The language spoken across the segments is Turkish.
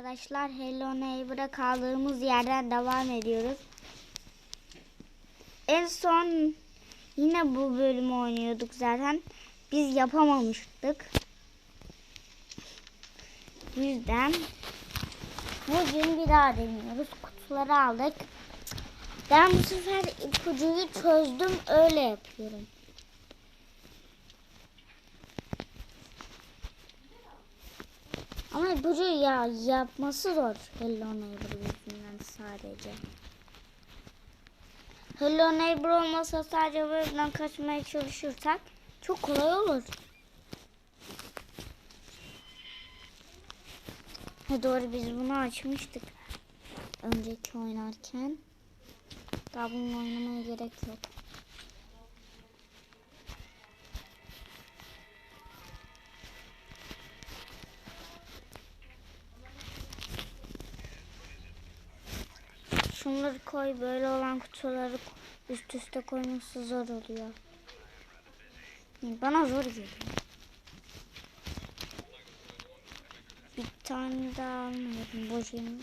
arkadaşlar. Hello Neighbor'a kaldığımız yerden devam ediyoruz. En son yine bu bölümü oynuyorduk zaten. Biz yapamamıştık. Yüzden bugün bir daha deniyoruz. Kutuları aldık. Ben bu sefer ipucuyu çözdüm. Öyle yapıyorum. Ama ipucu ya yapması zor. Hello Neighbor yüzünden sadece. Hello Neighbor olmasa sadece buradan kaçmaya çalışırsak çok kolay olur. Ha doğru biz bunu açmıştık. Önceki oynarken. Daha bununla oynamaya gerek yok. Şunları koy böyle olan kutuları üst üste koyması zor oluyor. Bana zor geliyor. Bir tane daha yemin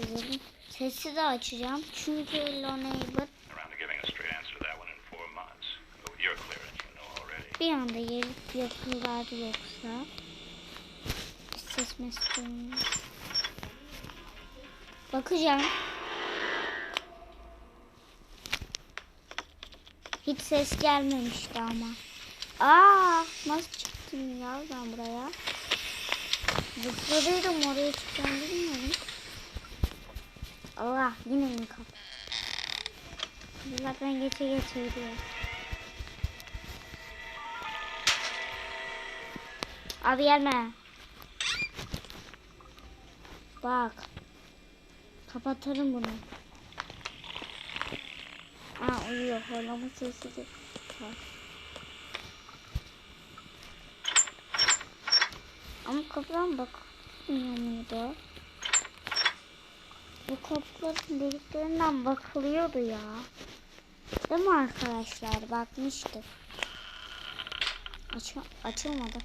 edelim. Sesi de açacağım. Çünkü Hello bir anda gelip yapıyorlar yoksa. Ses mesleğimiz. Bakacağım. Hiç ses gelmemişti ama. Aa, nasıl çıktım ya ben buraya? Zıpladıydım oraya çıkacağım bilmiyorum. Allah yine mi kap? Zaten geçe geçe gidiyor. Abi gelme. Bak. Kapatırım bunu. Aa uyuyor. Horlama sesi de var. Ama kapıdan bakmıyor muydu? Bu kapıların deliklerinden bakılıyordu ya. Değil mi arkadaşlar? Bakmıştık. Aç açılmadı.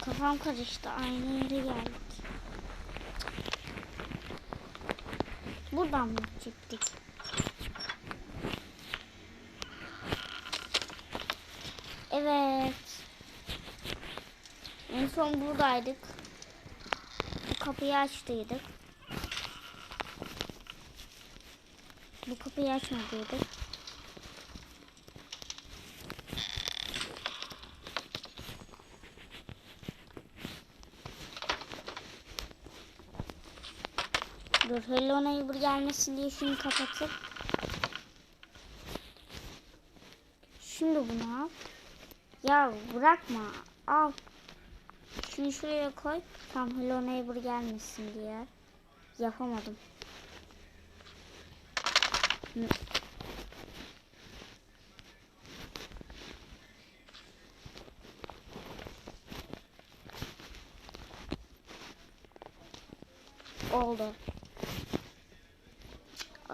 Kafam karıştı. Aynı yere geldik. Buradan mı gittik? Evet. En son buradaydık. Bu kapıyı açtıydık. Bu kapıyı açmadıydık. Hello Neighbor gelmesin diye şunu kapatıp Şimdi bunu al. Ya bırakma. Al. Şunu şuraya koy. Tam Hello Neighbor gelmesin diye. Yapamadım. Oldu.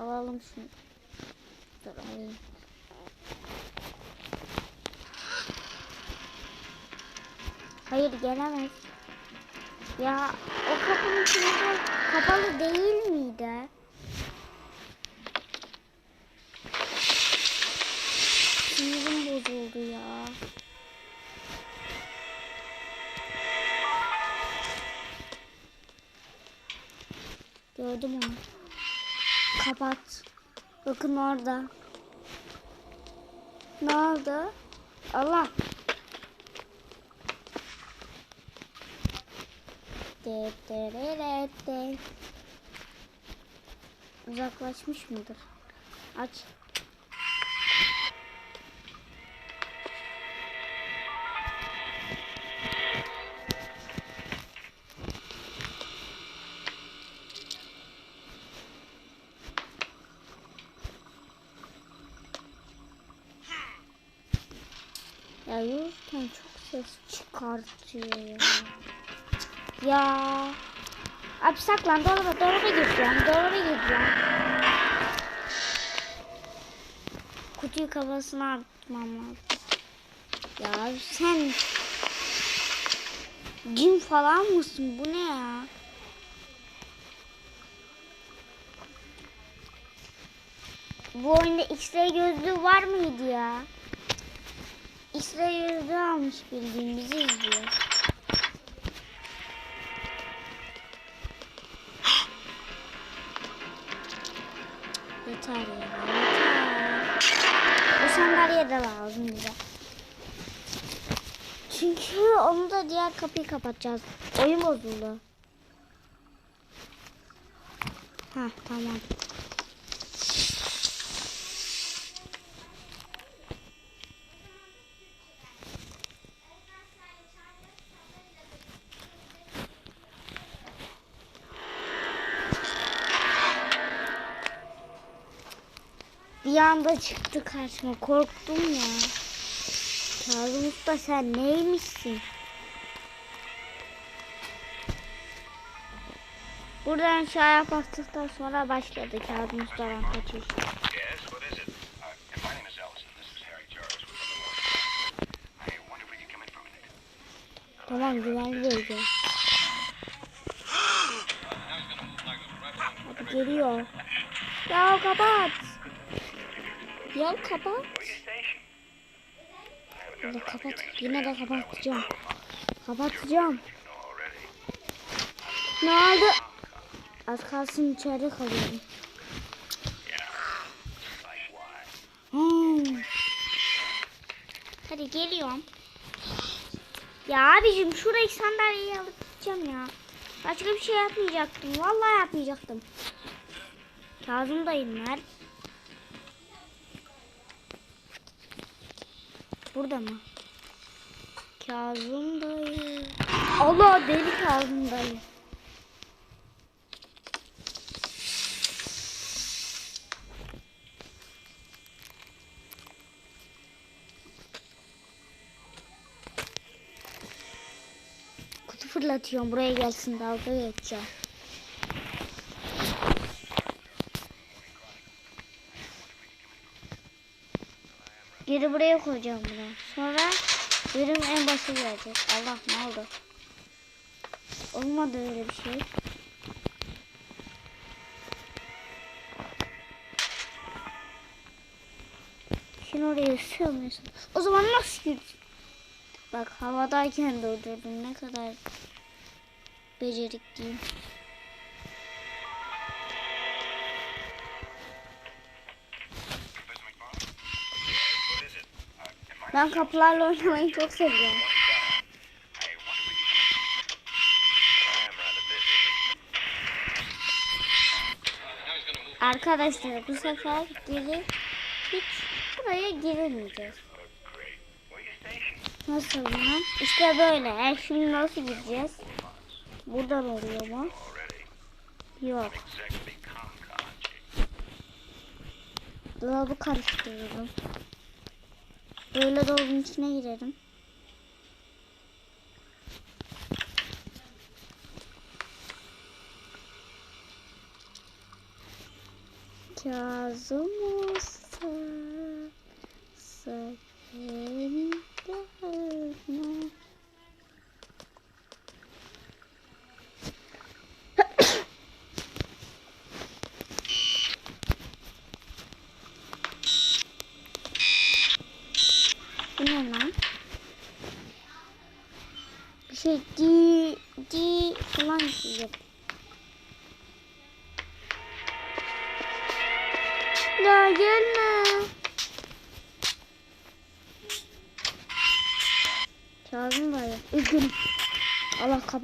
Alalım şunu. Dur alayım. Hayır gelemez. Ya o kapının içinde kapalı değil miydi? Sinirim bozuldu ya. Gördüm onu. Kapat. Bakın orada. Ne oldu? Allah. Uzaklaşmış mıdır? Aç. Ya yürürken çok ses çıkartıyor ya. Ya. Abi saklan dolaba dolaba gireceğim. Dolaba gireceğim. Kutuyu kafasına atmam lazım. Ya. Sen cin falan mısın? Bu ne ya? Bu oyunda X-ray gözlüğü var mıydı ya? X-ray gözlüğü almış bildiğin bizi izliyor. Yeter ya yeter. Bu sandalye de lazım bize. Çünkü onu da diğer kapıyı kapatacağız. Oyun bozuldu. Ha tamam. Bir anda çıktı karşıma. Korktum ya. Kazım Usta sen neymişsin? Buradan aşağıya bastıktan sonra başladı Kazım Usta'dan kaçış. Uh. Tamam güvenli bölge. Hadi geliyor. Ya kapat. To kapat. giving us Yine de kapatacağım. Kapatacağım. Ne oldu? Az kalsın içeride kalıyorum. Hmm. Hadi geliyorum. Ya abicim şuradaki sandalyeyi alıp gideceğim ya. Başka bir şey yapmayacaktım. Vallahi yapmayacaktım. Kazım dayım nerede? Burada mı? Kazım dayı. Allah deli Kazım dayı. Kutu fırlatıyorum buraya gelsin dalga geçeceğim. Geri buraya koyacağım bunu. Sonra bölüm en başa gelecek. Allah ne oldu? Olmadı öyle bir şey. Şimdi oraya sığmıyorsun. O zaman nasıl yürüyeceksin? Bak havadayken durdurdum. Ne kadar becerikliyim. Ben kapılarla oynamayı çok seviyorum. Arkadaşlar bu sefer geri hiç buraya giremeyeceğiz. Nasıl mı? İşte böyle. E, şimdi nasıl gideceğiz? Buradan oluyor mu? Yok. Dolabı karıştırırım. Böyle dolabın içine girerim. Kazım Usta sakın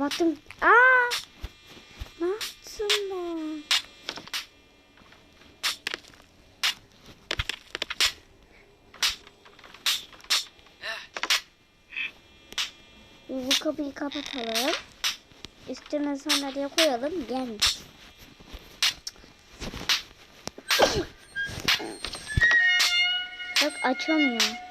kapattım. Aa! Ne yaptım ben? Bu kapıyı kapatalım. Üstüne sandalye koyalım. Gelmiş. Bak açamıyor.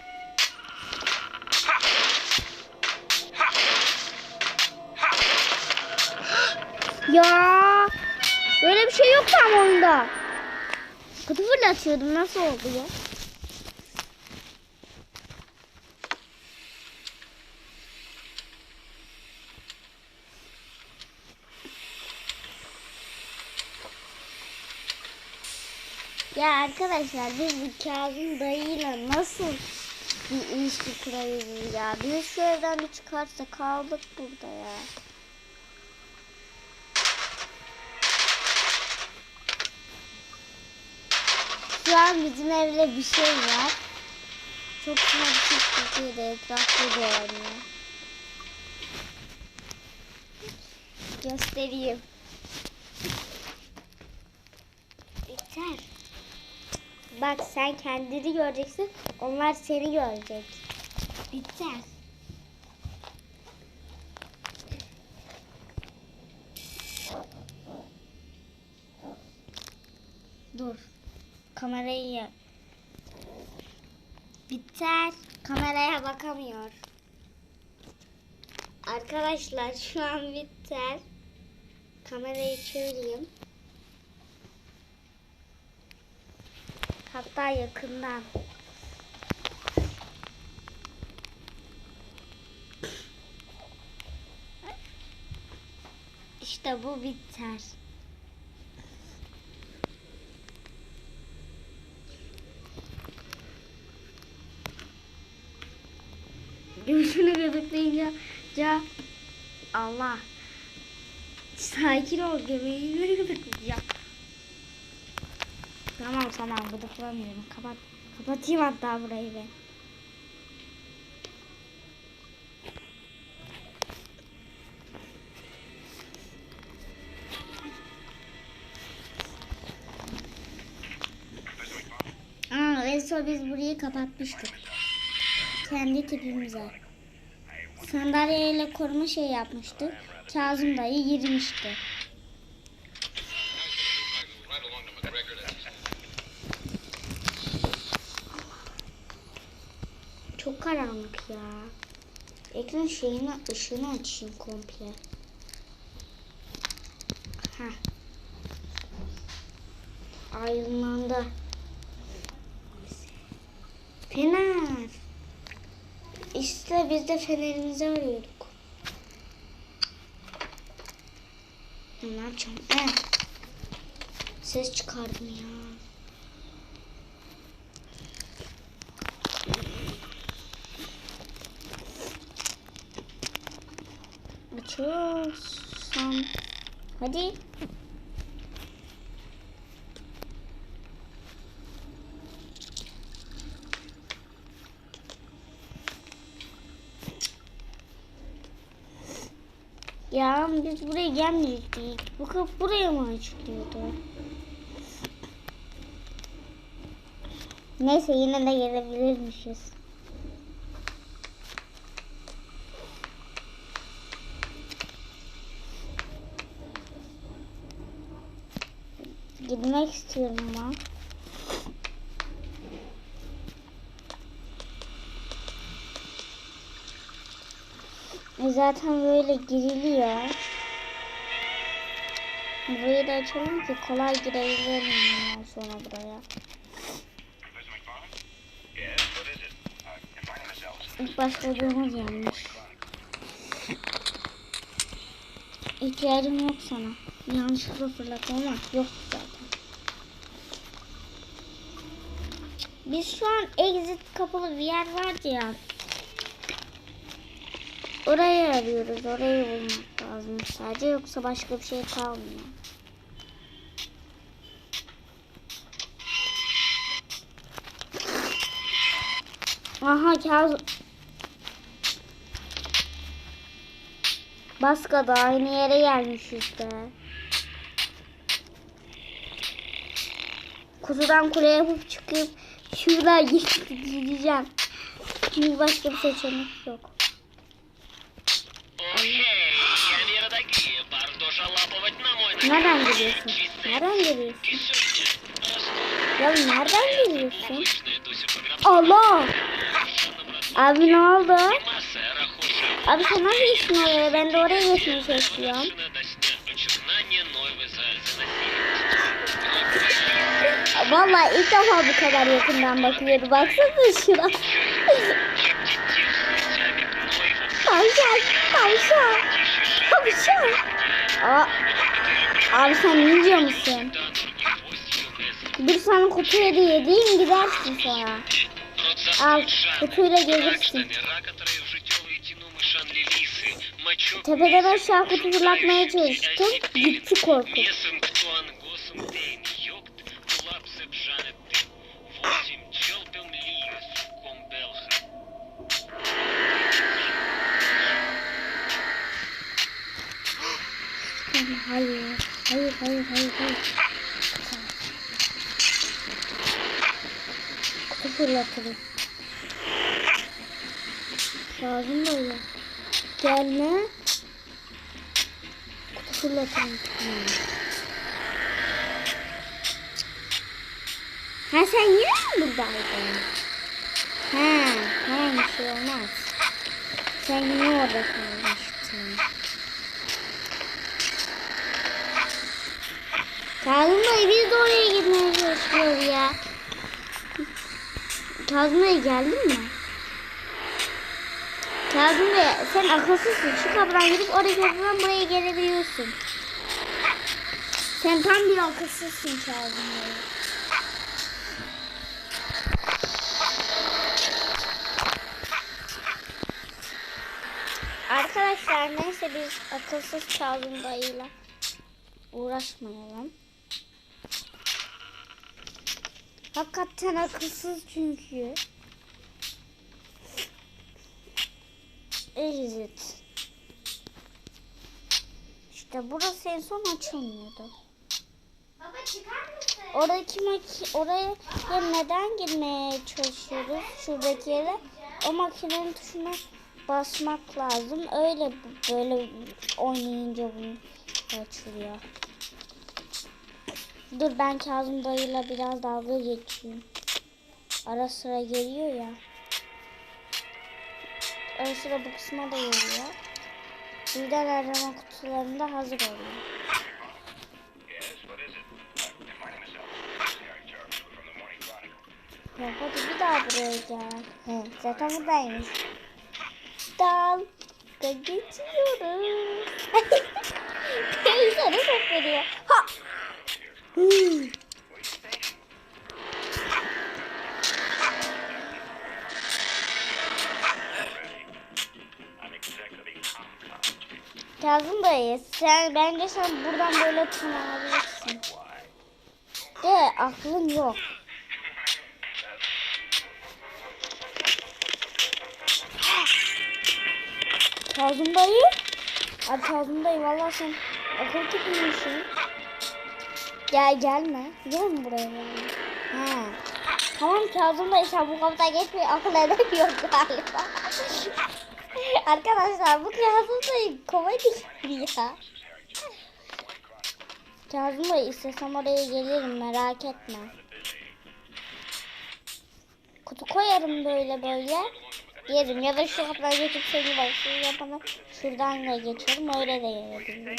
Ya böyle bir şey yok tam oyunda. Kutu fırlatıyordum nasıl oldu ya? Ya arkadaşlar biz bu Kazım dayıyla nasıl bir ilişki kurarız ya? Biz şu bir çıkarsa kaldık burada ya. Şu an bizim evde bir şey var. Çok güzel bir şey çıkıyor da etrafta dolanıyor. Göstereyim. Biter. Bak sen kendini göreceksin. Onlar seni görecek. Biter. Dur. Kamerayı ya. Biter. Kameraya bakamıyor. Arkadaşlar şu an biter. Kamerayı çevireyim. Hatta yakından. İşte bu biter. Gümüşünü gıdıklayınca ca Allah sakin ol göbeğini gıdıklayacağım. Tamam tamam gıdıklamıyorum. Kapat. Kapatayım hatta burayı ben. Aa, en son biz burayı kapatmıştık. Kendi tipimize. Sandalyeyle koruma şey yapmıştık. Kazım dayı girmişti. Çok karanlık ya. Ekran şeyini ışığını açayım komple. Heh. Aydınlandı. Fener. İşte biz de fenerimizi arıyorduk. Ne yapacağım? Eh. Ses çıkardım ya. Açıyorsam. Hadi. Ya biz buraya gelmeyecektik. Bu kapı buraya mı açılıyordu? Neyse yine de gelebilirmişiz. Gitmek istiyorum ben. Zaten böyle giriliyor. Burayı da açalım ki kolay girebilirim sonra buraya. İlk başladığımız yanlış. İhtiyacım yok sana. Yanlışlıkla fırlattım ama yok zaten. Biz şu an exit kapalı bir yer vardı ya. Orayı arıyoruz. Orayı bulmak lazım sadece. Yoksa başka bir şey kalmıyor. Aha Kazım. Baskada aynı yere gelmiş işte. Kutudan kule yapıp çıkıp şuradan gideceğim. Çünkü başka bir seçenek yok. Nereden geliyorsun? Nereden geliyorsun? Ya nereden geliyorsun? Allah! Abi ne oldu? Abi sen nasıl geçtin oraya? Ben de oraya geçmeyi seçiyorum. Vallahi ilk defa bu kadar yakından bakıyordu. Baksana şuna. Tavşan, tavşan, tavşan. Aa, Abi sen ninja mısın? Dur sana kutuya da yediğin gidersin sonra. Al kutuyla gelirsin. Tepede ben şu an kutu fırlatmaya çalıştım. Gitti korku. Hayır. Hayır hayır hayır hayır. Kutu fırlatırım. Lazım böyle. Gelme. Kutu fırlatırım. Ha sen yine mi buradaydın? Ha, tamam bir şey olmaz. Sen yine orada kalmıştın. Kazım Bey biz de oraya gitmeye çalışıyoruz ya. Kazım Bey geldin mi? Kazım Bey sen akılsızsın. Şu kapıdan gidip oraya kapıdan buraya gelebiliyorsun. Sen tam bir akılsızsın Kazım Bey. Arkadaşlar neyse biz akılsız Kazım dayıyla uğraşmayalım. Hakikaten akılsız çünkü. Exit. İşte burası en son açılmıyordu. Baba çıkar mısın? Oradaki maki oraya neden girmeye çalışıyoruz? Şuradaki yere. O makinenin tuşuna basmak lazım. Öyle böyle oynayınca bunu açılıyor. Dur ben Kazım dayıyla biraz dalga geçeyim. Ara sıra geliyor ya. Ara sıra bu kısma da geliyor. Birden arama kutularında hazır oluyor. Ya hadi bir daha buraya gel. He, zaten buradaymış. Dalga geçiyoruz. Teyze çok veriyor. Ha! Kazım dayı sen bence sen buradan böyle tırmanabilirsin. De aklın yok. Kazım dayı. Abi Kazım dayı vallahi sen akıl tutmuşsun. Gel gelme. Gelme buraya. Ha. Tamam Kazım dayı sen bu kapıdan geçmeyi akıl edemiyor galiba. Arkadaşlar bu Kazım dayı komedi gibi ya. Kazım dayı istesem oraya gelirim merak etme. Kutu koyarım böyle böyle. Yerim ya da şu kapıdan geçip seni başlayayım yapana şuradan da geçerim öyle de gelebilirim.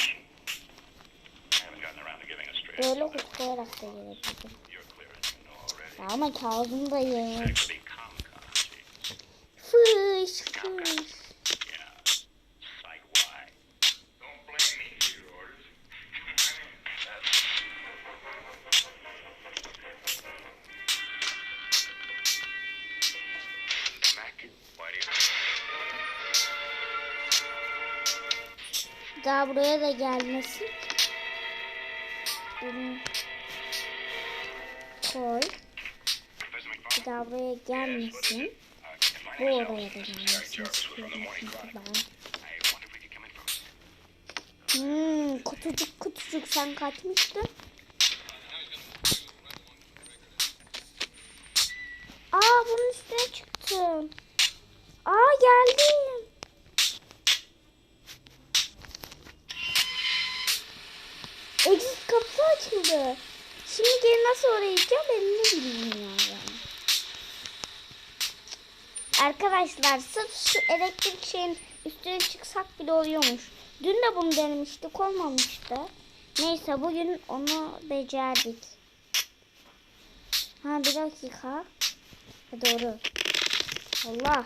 Böyle koyarak da gelebilirim. Ama dayı. Executive Comcom. Fış fış. Daha buraya gelmesin. Bu oraya da gelmesin Hmm, kutucuk kutucuk sen kaçmıştın. Aa bunun üstüne çıktım. Aa geldim. Exit kapısı açıldı. Şimdi geri nasıl oraya gideceğim ben ne bilmiyorum. Arkadaşlar sırf şu elektrik şeyin üstüne çıksak bile oluyormuş. Dün de bunu denemiştik olmamıştı. Neyse bugün onu becerdik. Ha bir dakika. Ha, doğru. Allah.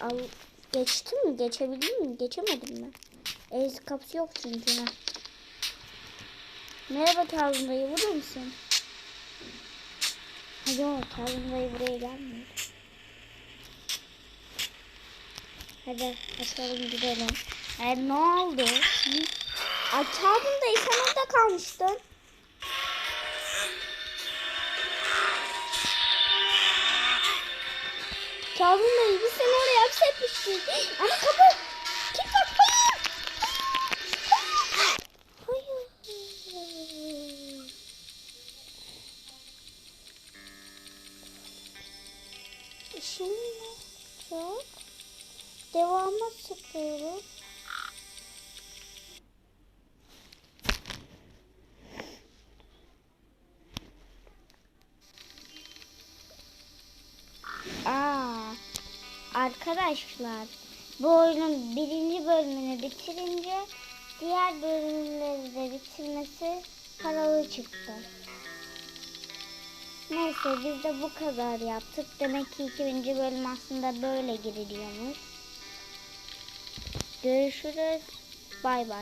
Al, geçtim mi? Geçebildim mi? Geçemedim mi? Ez kapısı yok çünkü. Ha. Merhaba Kazım dayı burada mısın? Yok Kazım dayı buraya gelmiyor. Hadi açalım gidelim. E, ne oldu? Kazım dayı sen orada kalmıştın. Kazım dayı biz seni oraya hapsetmiştik. Ama kapı. Kim. Hayır. Şimdi ne olacak? Devamı sıkıyorum. Aa, arkadaşlar bu oyunun birinci bölümünü bitirince diğer bölümleri de bitirmesi paralı çıktı. Neyse biz de bu kadar yaptık. Demek ki ikinci bölüm aslında böyle giriliyormuş. Görüşürüz. Bay bay.